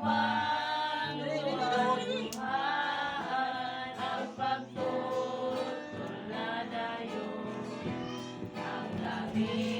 Panginoon ang pagtutol na dayo ang labi.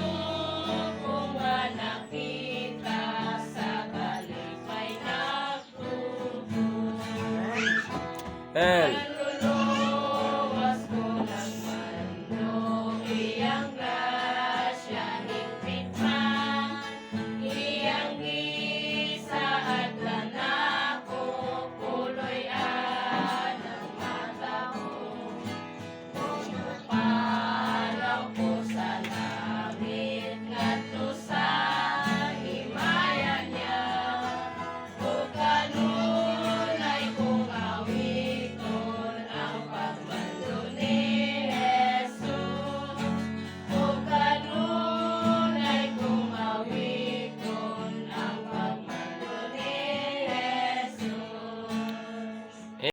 L